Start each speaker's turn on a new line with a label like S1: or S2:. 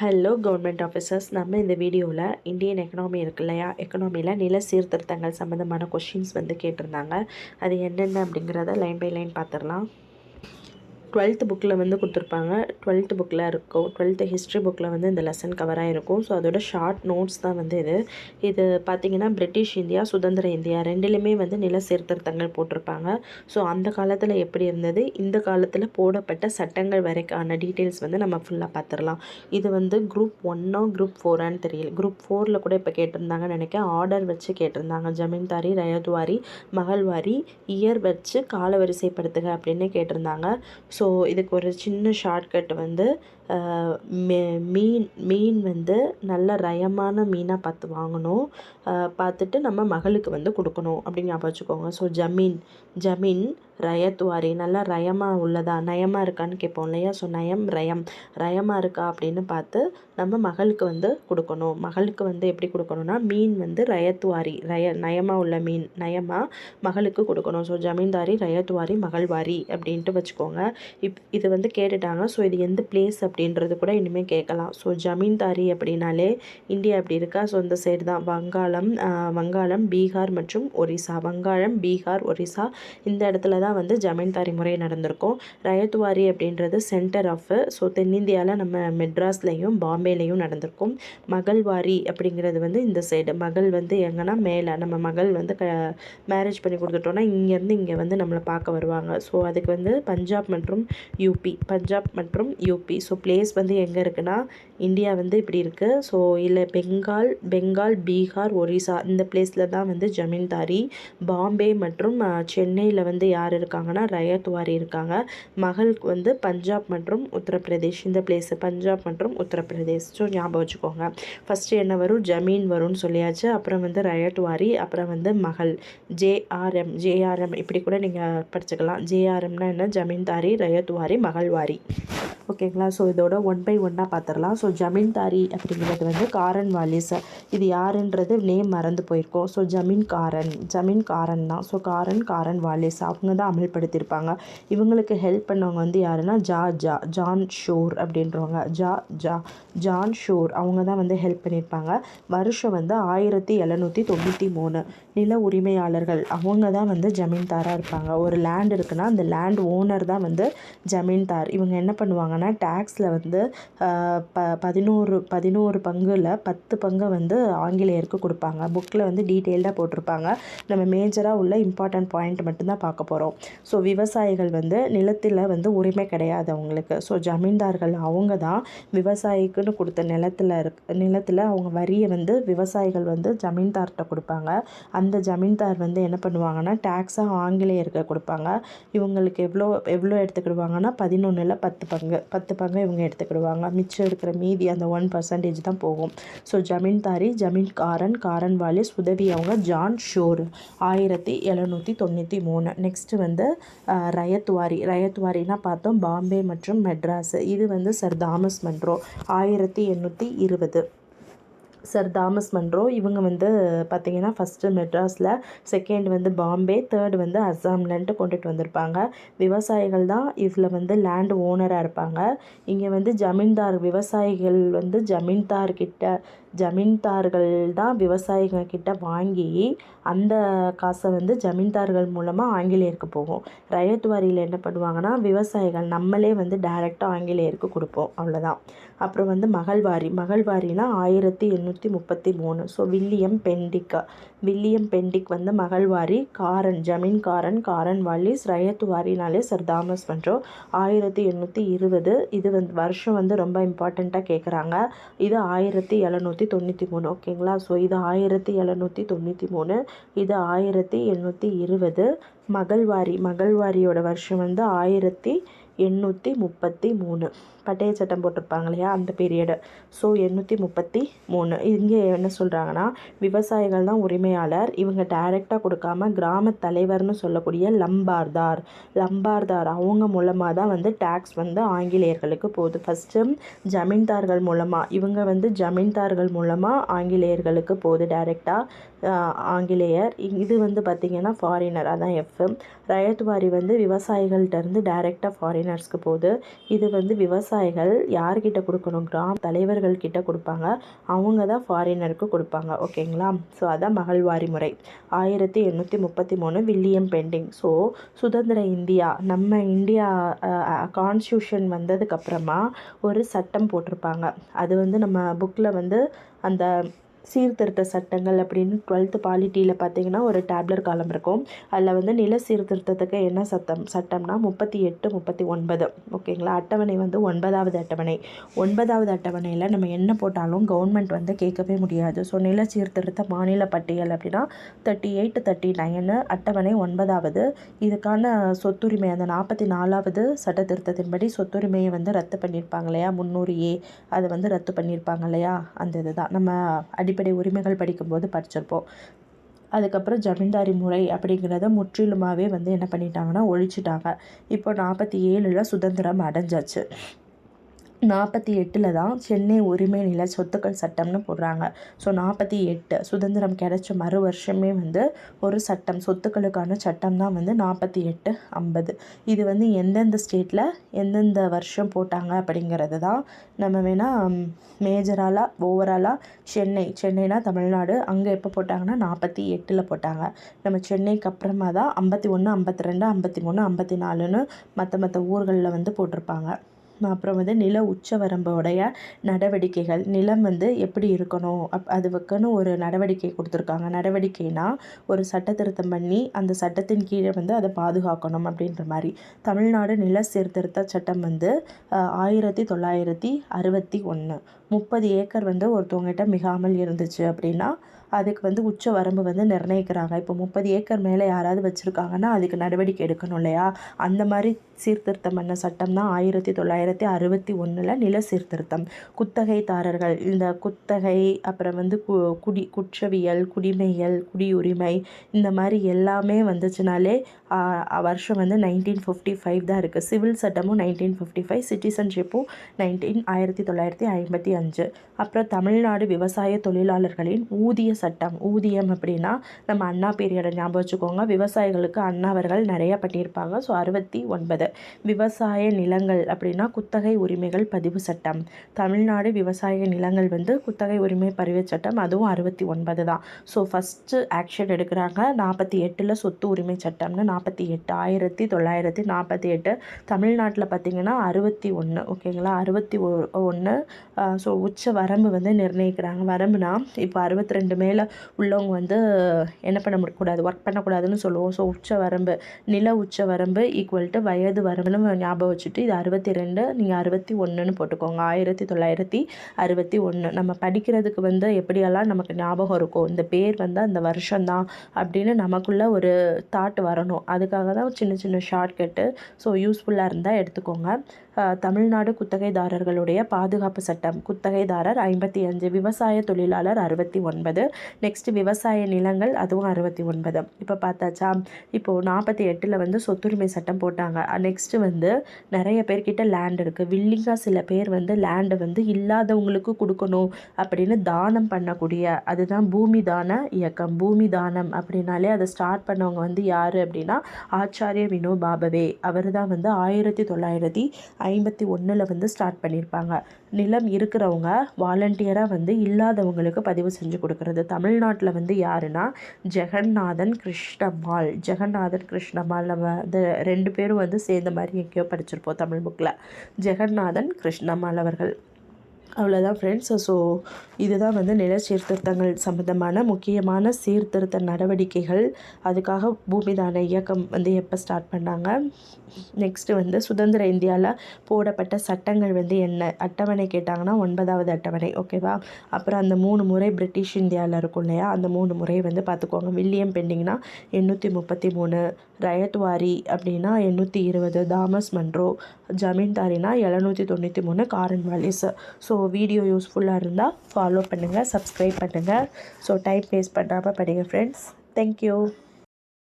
S1: Hello government officers நம்ம இந்த வீடியோவில் இந்தியன் எக்கனாமி இருக்கு இல்லையா? எக்கனாமியில் நில சீர்திருத்தங்கள் சம்மந்தமான கொஷின்ஸ் வந்து கேட்டிருந்தாங்க. அது என்னென்ன அப்படிங்கிறத லைன் பை லைன் பார்த்துடலாம். டுவெல்த் புக்கில் வந்து கொடுத்துருப்பாங்க. டுவெல்த் புக்கில் இருக்கும். டுவெல்த்து ஹிஸ்ட்ரி புக்கில் வந்து இந்த லெசன் கவராக இருக்கும். ஸோ அதோட ஷார்ட் நோட்ஸ் தான் வந்து இது. இது பார்த்திங்கன்னா பிரிட்டிஷ் இந்தியா சுதந்திர இந்தியா ரெண்டுலேயுமே வந்து நில சீர்திருத்தங்கள் போட்டிருப்பாங்க. ஸோ அந்த காலத்தில் எப்படி இருந்தது? இந்த காலத்தில் போடப்பட்ட சட்டங்கள் வரைக்கான டீட்டெயில்ஸ் வந்து நம்ம ஃபுல்லாக பார்த்துடலாம். இது வந்து குரூப் ஒன்னோ குரூப் ஃபோரான்னு தெரியல. குரூப் ஃபோரில் கூட இப்போ கேட்டிருந்தாங்கன்னு நினைக்கிறேன். ஆர்டர் வச்சு கேட்டிருந்தாங்க. ஜமீன்தாரி ரயத்வாரி மகள்வாரி இயர் வச்சு காலவரிசைப்படுத்துக அப்படின்னு கேட்டிருந்தாங்க. ஸோ இதுக்கு ஒரு சின்ன ஷார்ட்கட் வந்து மீன் மீன் வந்து நல்ல ரயமான மீனாக பார்த்து வாங்கணும். பார்த்துட்டு நம்ம மகளுக்கு வந்து கொடுக்கணும் அப்படின்னு ஞாபகம் வச்சுக்கோங்க. ஸோ ஜமீன் ஜமீன் ரயத்துவாரி நல்லா ரயமாக உள்ளதா? நயமாக இருக்கான்னு கேட்போம் இல்லையா? ஸோ நயம் ரயம். ரயமாக இருக்கா அப்படின்னு பார்த்து நம்ம மகளுக்கு வந்து கொடுக்கணும். மகளுக்கு வந்து எப்படி கொடுக்கணும்னா மீன் வந்து ரயத்துவாரி ரய நயமாக உள்ள மீன் நயமாக மகளுக்கு கொடுக்கணும். ஸோ ஜமீன்தாரி ரயத்துவாரி மகள்வாரி அப்படின்ட்டு வச்சுக்கோங்க. இப் இது வந்து கேட்டுட்டாங்க. ஸோ இது எந்த பிளேஸ் அப்படின்றது கூட இனிமேல் கேட்கலாம். ஸோ ஜமீன்தாரி அப்படின்னாலே இந்தியா அப்படி இருக்கா? ஸோ இந்த சைடு தான். வங்காளம் வங்காளம் பீகார் மற்றும் ஒரிசா. வங்காளம் பீகார் ஒரிசா. இந்த இடத்துல தான் தான் வந்து ஜமீன்தாரி முறை நடந்திருக்கும். ரயத்துவாரி அப்படின்றது சென்டர் ஆஃப் ஸோ தென்னிந்தியாவில் நம்ம மெட்ராஸ்லேயும் பாம்பேலையும் நடந்திருக்கும். மகள்வாரி அப்படிங்கிறது வந்து இந்த சைடு மகள் வந்து எங்கன்னா மேலே. நம்ம மகள் வந்து க மேரேஜ் பண்ணி கொடுத்துட்டோன்னா இங்கேருந்து இங்கே வந்து நம்மளை பார்க்க வருவாங்க. ஸோ அதுக்கு வந்து பஞ்சாப் மற்றும் யூபி பஞ்சாப் மற்றும் யூபி ஸோ பிளேஸ் வந்து எங்கே இருக்குன்னா இந்தியா வந்து இப்படி இருக்குது ஸோ இல்லை பெங்கால் பெங்கால் பீகார் ஒரிசா இந்த பிளேஸில் தான் வந்து ஜமீன்தாரி பாம்பே மற்றும் சென்னையில் வந்து யார் இருக்காங்கன்னா ரயத்வாரி இருக்காங்க. மகளுக்கு வந்து பஞ்சாப் மற்றும் உத்தரப்பிரதேஷ். இந்த பிளேஸு பஞ்சாப் மற்றும் உத்தரப்பிரதேஷ். ஸோ ஞாபகம் வச்சுக்கோங்க. ஃபஸ்ட்டு என்ன வரும்? ஜமீன் வரும்னு சொல்லியாச்சு. அப்புறம் வந்து ரயத்வாரி அப்புறம் வந்து மகள். ஜேஆர்எம் ஜேஆர்எம் இப்படி கூட நீங்கள் படிச்சுக்கலாம். ஜேஆர்எம்னா என்ன? ஜமீன்தாரி ரயத்வாரி மகள்வாரி ஓகேங்களா? ஸோ இதோட ஒன் பை ஒன்னாக பார்த்துடலாம் ஸோ ஜமீன்தாரி அப்படிங்கிறது வந்து காரன் வாலிஸ் இது யாருன்றது நேம் மறந்து போயிருக்கோம். ஸோ ஜமீன் காரன் ஜமீன் காரன் தான். ஸோ காரன் காரன் வாலிஸ் அவங்க தான் அமல்படுத்தியிருப்பாங்க இவங்களுக்கு ஹெல்ப் பண்ணவங்க வந்து யாருன்னா ஜா ஜா ஜான் ஷோர் அப்படின்றவங்க. ஜா ஜா ஜான் ஷோர். அவங்க தான் வந்து ஹெல்ப் பண்ணியிருப்பாங்க வருஷம் வந்து ஆயிரத்தி எழுநூற்றி தொண்ணூற்றி மூணு. நில உரிமையாளர்கள். அவங்க தான் வந்து ஜமீன்தாராக இருப்பாங்க. ஒரு லேண்ட் இருக்குன்னா அந்த லேண்ட் ஓனர் தான் வந்து ஜமீன்தார். இவங்க என்ன பண்ணுவாங்க பண்ணுவாங்கன்னா டேக்ஸில் வந்து ப பதினோரு பதினோரு பங்கில் பத்து பங்கை வந்து ஆங்கிலேயருக்கு கொடுப்பாங்க. புக்கில் வந்து டீட்டெயில்டாக போட்டிருப்பாங்க. நம்ம மேஜராக உள்ள இம்பார்ட்டன்ட் பாயிண்ட் மட்டும்தான் பார்க்க போகிறோம் ஸோ விவசாயிகள் வந்து நிலத்தில் வந்து உரிமை கிடையாது அவங்களுக்கு. ஸோ ஜமீன்தார்கள் அவங்க தான் விவசாயிக்குன்னு கொடுத்த நிலத்தில் இருக் நிலத்தில் அவங்க வரியை வந்து விவசாயிகள் வந்து ஜமீன்தார்கிட்ட கொடுப்பாங்க. அந்த ஜமீன்தார் வந்து என்ன பண்ணுவாங்கன்னா டேக்ஸாக ஆங்கிலேயருக்கு கொடுப்பாங்க. இவங்களுக்கு எவ்வளோ எவ்வளோ எடுத்துக்கிடுவாங்கன்னா பதினொன்றில் பத்து பங்கு. பத்து பங்கு இவங்க எடுத்துக்கிடுவாங்க. மிச்சம் இருக்கிற மீதி அந்த ஒன் பர்சன்டேஜ் தான் போகும். ஸோ ஜமீன்தாரி ஜமீன் காரன் காரன் வாலிஸ் உதவி அவங்க ஜான் ஷோர். ஆயிரத்தி எழுநூற்றி தொண்ணூற்றி மூணு. நெக்ஸ்ட்டு வந்து ரயத்வாரி. ரயத்வாரினா பார்த்தோம் பாம்பே மற்றும் மெட்ராஸ். இது வந்து சர் தாமஸ் மன்றோ ஆயிரத்தி எண்ணூற்றி இருபது. சர் தாமஸ் மன்றோ இவங்க வந்து பார்த்திங்கன்னா ஃபஸ்ட்டு மெட்ராஸில் செகண்ட் வந்து பாம்பே தேர்ட் வந்து அஸ்ஸாம்லன்ட்டு கொண்டுட்டு வந்திருப்பாங்க. விவசாயிகள் தான் இதில் வந்து லேண்ட் ஓனராக இருப்பாங்க. இங்கே வந்து ஜமீன்தார் விவசாயிகள் வந்து ஜமீன்தார்கிட்ட ஜமீன்தார்கள் தான் விவசாயிகள் கிட்ட வாங்கி அந்த காசை வந்து ஜமீன்தார்கள் மூலமாக ஆங்கிலேயருக்கு போகும். ரயத் வாரியில் என்ன பண்ணுவாங்கன்னா விவசாயிகள் நம்மளே வந்து டைரெக்டாக ஆங்கிலேயருக்கு கொடுப்போம். அவ்வளோதான் அப்புறம் வந்து மகள்வாரி மகள்வாரினா ஆயிரத்தி எண்ணூற்றி முப்பத்தி மூணு. ஸோ வில்லியம் பெண்டிக்கா. வில்லியம் பெண்டிக் வந்து மகள்வாரி காரன் ஜமீன்காரன் காரன் காரன் வாலிஸ் ரயத் வாரினாலே சர் தாமஸ் பண்ணுறோம் ஆயிரத்தி எண்ணூற்றி இருபது. இது வந்து வருஷம் வந்து ரொம்ப இம்பார்ட்டண்ட்டாக கேட்குறாங்க இது ஆயிரத்தி எழுநூற்றி தொண்ணூற்றி மூணு ஓகேங்களா ஸோ இது ஆயிரத்தி எழுநூற்றி தொண்ணூற்றி மூணு இது ஆயிரத்தி எண்ணூற்றி இருபது. மகள்வாரி மகள்வாரியோட வருஷம் வந்து ஆயிரத்தி எண்ணூற்றி முப்பத்தி மூணு. பட்டைய சட்டம் போட்டிருப்பாங்க இல்லையா அந்த பீரியடு ஸோ எண்ணூற்றி முப்பத்தி மூணு. இங்கே என்ன சொல்கிறாங்கன்னா விவசாயிகள் தான் உரிமையாளர். இவங்க டைரெக்டாக கொடுக்காம கிராம தலைவர்னு சொல்லக்கூடிய லம்பார்தார். லம்பார்தார் அவங்க மூலமாக தான் வந்து டேக்ஸ் வந்து ஆங்கிலேயர்களுக்கு போகுது. ஃபஸ்ட்டு ஜமீன்தார்கள் மூலமாக இவங்க வந்து ஜமீன்தார்கள் மூலமாக ஆங்கிலேயர்களுக்கு போகுது டைரெக்டாக ஆங்கிலேயர். இது வந்து பார்த்திங்கன்னா ஃபாரினர் அதான் எஃப்எம் ரயத்துவாரி வந்து விவசாயிகள்கிட்ட இருந்து டைரெக்டாக ஃபாரினர்ஸ்க்கு போகுது. இது வந்து விவசாய விவசாயிகள் யார்கிட்ட கொடுக்கணும்? கிராம தலைவர்கள் கிட்ட கொடுப்பாங்க. அவங்க தான் ஃபாரினருக்கு கொடுப்பாங்க. ஓகேங்களா? ஸோ அதான் மகள்வாரி முறை. ஆயிரத்தி எண்ணூற்றி முப்பத்தி மூணு வில்லியம் பெண்டிங். ஸோ சுதந்திர இந்தியா. நம்ம இந்தியா கான்ஸ்டியூஷன் வந்ததுக்கப்புறமா ஒரு சட்டம் போட்டிருப்பாங்க. அது வந்து நம்ம புக்கில் வந்து அந்த சீர்திருத்த சட்டங்கள் அப்படின்னு டுவெல்த்து பாலிட்டியில் பார்த்தீங்கன்னா ஒரு டேப்லர் காலம் இருக்கும். அதில் வந்து நில சீர்திருத்தத்துக்கு என்ன சட்டம் சட்டம்னா முப்பத்தி எட்டு முப்பத்தி ஒன்பது. ஓகேங்களா? அட்டவணை வந்து ஒன்பதாவது அட்டவணை. ஒன்பதாவது அட்டவணையில் நம்ம என்ன போட்டாலும் கவர்மெண்ட் வந்து கேட்கவே முடியாது. ஸோ நில சீர்திருத்த மாநில பட்டியல் அப்படின்னா தேர்ட்டி எயிட் தேர்ட்டி நைனு அட்டவணை ஒன்பதாவது. இதுக்கான சொத்துரிமை அந்த நாற்பத்தி நாலாவது சட்ட திருத்தத்தின்படி சொத்துரிமையை வந்து ரத்து பண்ணியிருப்பாங்க இல்லையா? முந்நூறு ஏ அதை வந்து ரத்து பண்ணியிருப்பாங்க இல்லையா? அந்த இதுதான். நம்ம அடி அடிப்படை உரிமைகள் படிக்கும்போது படிச்சிருப்போம். அதுக்கப்புறம் ஜமீன்தாரி முறை அப்படிங்கிறத முற்றிலுமாகவே வந்து என்ன பண்ணிட்டாங்கன்னா ஒழிச்சிட்டாங்க. இப்போ நாற்பத்தி ஏழில் சுதந்திரம் அடைஞ்சாச்சு. நாற்பத்தி எட்டில் தான் சென்னை உரிமை நில சொத்துக்கள் சட்டம்னு போடுறாங்க. ஸோ நாற்பத்தி எட்டு சுதந்திரம் கிடைச்ச மறு வருஷமே வந்து ஒரு சட்டம். சொத்துக்களுக்கான சட்டம் தான் வந்து நாற்பத்தி எட்டு ஐம்பது இது வந்து எந்தெந்த ஸ்டேட்டில் எந்தெந்த வருஷம் போட்டாங்க அப்படிங்கிறது தான் நம்ம வேணால் மேஜராலாக ஓவராலாக சென்னை சென்னைனா தமிழ்நாடு. அங்கே எப்போ போட்டாங்கன்னா நாற்பத்தி எட்டில் போட்டாங்க. நம்ம சென்னைக்கு அப்புறமா தான் ஐம்பத்தி ஒன்று ஐம்பத்தி ரெண்டு ஐம்பத்தி மூணு ஐம்பத்தி நாலுன்னு மற்ற மற்ற ஊர்களில் வந்து போட்டிருப்பாங்க. அப்புறம் வந்து நில உச்சவரம்போடைய நடவடிக்கைகள் நிலம் வந்து எப்படி இருக்கணும் அப் அதுவுக்குன்னு ஒரு நடவடிக்கை கொடுத்துருக்காங்க. நடவடிக்கைனா ஒரு சட்ட திருத்தம் பண்ணி அந்த சட்டத்தின் கீழே வந்து அதை பாதுகாக்கணும் அப்படின்ற மாதிரி. தமிழ்நாடு நில சீர்திருத்த சட்டம் வந்து ஆயிரத்தி தொள்ளாயிரத்தி அறுபத்தி ஒன்று முப்பது ஏக்கர் வந்து ஒருத்தவங்ககிட்ட மிகாமல் இருந்துச்சு அப்படின்னா அதுக்கு வந்து உச்ச வரம்பு வந்து நிர்ணயிக்கிறாங்க. இப்போ முப்பது ஏக்கர் மேலே யாராவது வச்சுருக்காங்கன்னா அதுக்கு நடவடிக்கை எடுக்கணும் இல்லையா? அந்த மாதிரி சீர்திருத்தம் பண்ண சட்டம் தான் ஆயிரத்தி தொள்ளாயிரத்தி அறுபத்தி ஒன்றில் நில சீர்திருத்தம். குத்தகைதாரர்கள் இந்த குத்தகை அப்புறம் வந்து கு குடி குற்றவியல் குடிமையல் குடியுரிமை இந்த மாதிரி எல்லாமே வந்துச்சுனாலே வருஷம் வந்து நைன்டீன் ஃபிஃப்டி ஃபைவ் தான் இருக்குது சிவில் சட்டமும் நைன்டீன் ஃபிஃப்டி ஃபைவ் சிட்டிசன்ஷிப்பும் நைன்டீன் ஆயிரத்தி தொள்ளாயிரத்தி ஐம்பத்தி அஞ்சு. அப்புறம் தமிழ்நாடு விவசாய தொழிலாளர்களின் ஊதிய சட்டம் ஊதியம் அப்படின்னா நம்ம அண்ணா பீரியடை ஞாபகம் வச்சுக்கோங்க. விவசாயிகளுக்கு அண்ணாவர்கள் நிறைய பண்ணியிருப்பாங்க. ஸோ அறுபத்தி ஒன்பது. விவசாய நிலங்கள் அப்படின்னா குத்தகை உரிமைகள் பதிவு சட்டம். தமிழ்நாடு விவசாய நிலங்கள் வந்து குத்தகை உரிமை பதிவு சட்டம் அதுவும் அறுபத்தி ஒன்பது தான். ஸோ ஃபஸ்ட்டு ஆக்ஷன் எடுக்கிறாங்க. நாற்பத்தி எட்டில் சொத்து உரிமை சட்டம்னு நாற்பத்தி எட்டு. ஆயிரத்தி தொள்ளாயிரத்தி நாற்பத்தி எட்டு. தமிழ்நாட்டில் பார்த்திங்கன்னா அறுபத்தி ஒன்று ஓகேங்களா அறுபத்தி ஒன்று ஸோ உச்ச வரம்பு வந்து நிர்ணயிக்கிறாங்க. வரம்புனா இப்போ அறுபத்தி ரெண்டுமே மேலே உள்ளவங்க வந்து என்ன பண்ண முடியக்கூடாது ஒர்க் பண்ணக்கூடாதுன்னு சொல்லுவோம். ஸோ உச்ச வரம்பு நில உச்ச வரம்பு ஈக்குவல் டு வயது வரம்புன்னு ஞாபகம் வச்சுட்டு இது அறுபத்தி ரெண்டு நீங்கள் அறுபத்தி ஒன்றுன்னு போட்டுக்கோங்க. ஆயிரத்தி தொள்ளாயிரத்தி அறுபத்தி ஒன்று நம்ம படிக்கிறதுக்கு வந்து எப்படியெல்லாம் நமக்கு ஞாபகம் இருக்கும் இந்த பேர் வந்து அந்த வருஷம்தான் அப்படின்னு நமக்குள்ளே ஒரு தாட் வரணும். அதுக்காக தான் சின்ன சின்ன ஷார்ட்கட்டு ஸோ யூஸ்ஃபுல்லாக இருந்தால் எடுத்துக்கோங்க. தமிழ்நாடு குத்தகைதாரர்களுடைய பாதுகாப்பு சட்டம். குத்தகைதாரர் ஐம்பத்தி அஞ்சு விவசாய தொழிலாளர் அறுபத்தி ஒன்பது நெக்ஸ்ட்டு விவசாய நிலங்கள் அதுவும் அறுபத்தி ஒன்பது. இப்போ பார்த்தாச்சா இப்போது நாற்பத்தி எட்டில் வந்து சொத்துரிமை சட்டம் போட்டாங்க. நெக்ஸ்ட்டு வந்து நிறைய பேர்கிட்ட லேண்ட் இருக்குது வில்லிங்காக சில பேர் வந்து லேண்டை வந்து இல்லாதவங்களுக்கு கொடுக்கணும் அப்படின்னு தானம் பண்ணக்கூடிய அதுதான் பூமி தான இயக்கம். பூமி தானம் அப்படின்னாலே அதை ஸ்டார்ட் பண்ணவங்க வந்து யார் அப்படின்னா ஆச்சாரிய வினோ பாபவே அவர் தான் வந்து ஆயிரத்தி தொள்ளாயிரத்தி ஐம்பத்தி ஒன்றில் வந்து ஸ்டார்ட் பண்ணியிருப்பாங்க நிலம் இருக்கிறவங்க வாலண்டியராக வந்து இல்லாதவங்களுக்கு பதிவு செஞ்சு கொடுக்குறது. தமிழ்நாட்டில் வந்து யாருன்னா ஜெகநாதன் கிருஷ்ணம்மாள். ஜெகநாதன் கிருஷ்ணம்மாள் நம்ம இந்த ரெண்டு பேரும் வந்து சேர்ந்த மாதிரி எங்கேயோ படிச்சிருப்போம் தமிழ் புக்கில் ஜெகநாதன் கிருஷ்ணம்மாள் அவர்கள். அவ்வளோதான் ஃப்ரெண்ட்ஸ் ஸோ இதுதான் வந்து நில சீர்திருத்தங்கள் சம்மந்தமான முக்கியமான சீர்திருத்த நடவடிக்கைகள். அதுக்காக பூமிதான இயக்கம் வந்து எப்போ ஸ்டார்ட் பண்ணாங்க? நெக்ஸ்ட்டு வந்து சுதந்திர இந்தியாவில் போடப்பட்ட சட்டங்கள் வந்து என்ன? அட்டவணை கேட்டாங்கன்னா ஒன்பதாவது அட்டவணை ஓகேவா அப்புறம் அந்த மூணு முறை பிரிட்டிஷ் இந்தியாவில் இருக்கும் இல்லையா? அந்த மூணு முறை வந்து பார்த்துக்கோங்க வில்லியம் பெண்டிங்னா எண்ணூற்றி முப்பத்தி மூணு ரயத்வாரி அப்படின்னா எண்ணூற்றி இருபது தாமஸ் மன்றோ ஜமீன்தாரினா எழுநூற்றி தொண்ணூற்றி மூணு காரன் வாலிஸ் ஸோ வீடியோ யூஸ்ஃபுல்லாக இருந்தால் ஃபாலோ பண்ணுங்கள் சப்ஸ்கிரைப் பண்ணுங்கள் ஸோ டைம் வேஸ்ட் பண்ணாமல் படிங்க ஃப்ரெண்ட்ஸ் தேங்க்யூ